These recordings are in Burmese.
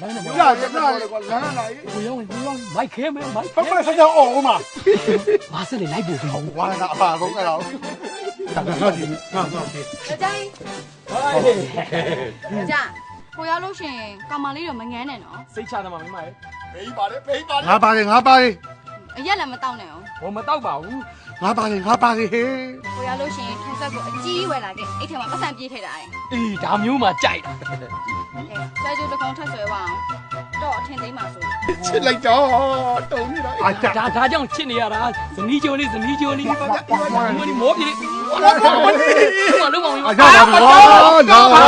ရရနာလေကွာလမ်းလာရေးကိုရောင်းကိုရောင်းမိုက်ခဲမဲမိုက်ဖက်ဖက်ဆက်ဆက်အောင်ဦးမဘာစလေလိုက်ပို့ပြီးဝါနာအပါဆုံးအဲ့တော့ဒါကငါဒီငါငါဒီကြကြကြီးကြကိုရောက်လို့ရှင်ကောင်မလေးတော့မငန်းနဲ့နော်စိတ်ချတယ်မှာမင်းမရဲ့ပေးပါလေပေးပါလေငါပါလေငါပါလေအရက်လည်းမတောက်နဲ့အောင်ဘောမတော့ပါဘူးငါပါလေငါပါလေဟေးကိုရောက်လို့ရှင်ထိုင်ဆက်ကိုအကြီးဝယ်လာခဲ့အဲ့ထဲမှာပတ်စံပြေးထည့်တာရဲ့အေးဒါမျိုးမှကြိုက်တာ အဲဆဲကျိုးတစ်ကောင်ထပ်ဆွဲပါအောင်တော့အထင်သိမ်းပါဆိုချစ်လိုက်တော့တုံးနေတာအာကြဒါဒါကြောင့်ချစ်နေရတာဇနီးချိုလေးဇနီးချိုလေးဒီမဒီမောပြေလေးဘာလို့မောင်အာကြပါဘော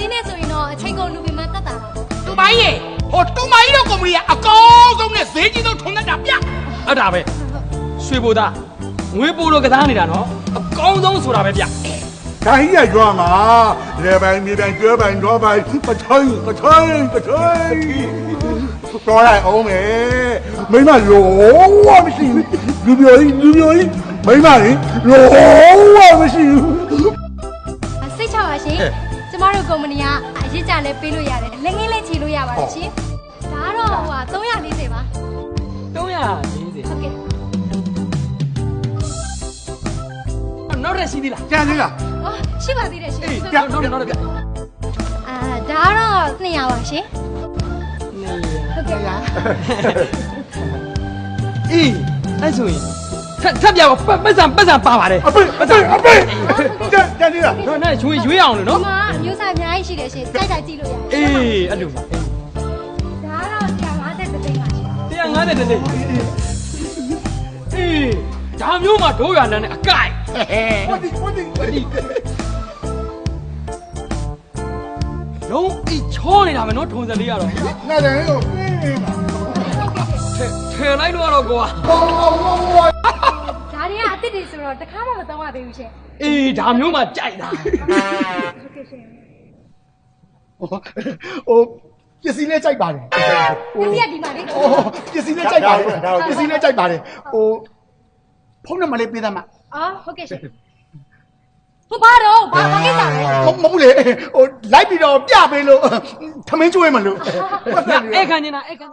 လေးနဲ့ဆိုရင်တော့အချိန်ကုန်လူပင်မတက်တာပါတူမိုင်းရေဟိုတူမိုင်းတို့ကုမ္ပဏီကအကောင်းဆုံးနဲ့ဈေးကြီးဆုံးထုံတတ်တာဗျအဲ့ဒါပဲရွှေဘိုသားငွေပိုးလို့ကစားနေတာနော်အကောင်းဆုံးဆိုတာပဲဗျဒါကြီးရကြွားမှာလေပိုင်းမြေပိုင်းကျွဲပိုင်းတော့ပိုင်းပထိုင်းပထိုင်းပထိုင်းတော်ရအောင်မယ်မိမလုံးဝမရှိဘူးလူမျိုးကြီးလူမျိုးကြီးမိမလေးလုံးဝမရှိဘူးအစိတ်ချပါရှင် ကျမတို့ကုမ္ပဏီကအရစ်ကြလည်းပေးလို့ရတယ်လက်ငင်းလည်းခြေလို့ရပါတယ်ရှင်ဒါကတော့ဟိုဟာ340ပါ340ဟုတ်ကဲ့နောက်ရက်ရှိသေးလားကြံသေးလားအော်ရှိပါသေးတယ်ရှင်အေးဆိုကြောတော့က်တော့တော့ဗျအာဒါကတော့200ပါရှင်ဟုတ်ကဲ့လားအေးအဲ့ဆိုရင်ထပ်ထပ်ပြပါပတ်စံပတ်စံပါပါတယ်အပိအပိအပိ ကြံကြံသေးလားတော့နဲ့ရွှေရွေးအောင်လို့ဒီနော်မှာအမျိုးသားအများကြီးရှိတယ်ရှင်စိုက်တာကြည့်လို့ရတယ်အေးအဲ့လိုပါအေးဒါကတော့150သိန်းပါရှင်150တဲ့တဲ့အေးဒါမျိုးမှဒိုးရနန်းနဲ့အကိုက်ဝတ်ဒီဝတ်ဒီဝတ်ဒီလုံးအိချောနေတာပဲနော်ထုံစံလေးရတော့ငါလည်းကိုပြင်းပါထဲထဲလိုက်လို့တော့ကွာဘောဘောဘောဒါ တွေကအစ်စ်တွေဆိုတော့တစ်ခါမှမသုံးရသေးဘူးရှင်အေးဒါမျိုးမှကြိုက်တာဟုတ်ကဲ့ရှင်ဟိုပစ္စည်းနဲ့ကြိုက်ပါတယ်ဟိုပစ္စည်းကဒီမှာလေဟိုပစ္စည်းနဲ့ကြိုက်ပါတယ်ပစ္စည်းနဲ့ကြိုက်ပါတယ်ဟိုဖုန်းနံပါတ်လေးပေးသမှာအော်ဟုတ်ကဲ့ရှင်ဟိုဘာတော့ဘာဘာကိစ္စလဲဟုတ်မဟုတ်လေဟိုလိုက်ပြီးတော့ပြပေးလို့ထမင်းကျွေးမလို့အဲ့ခံနေတာအဲ့ခံ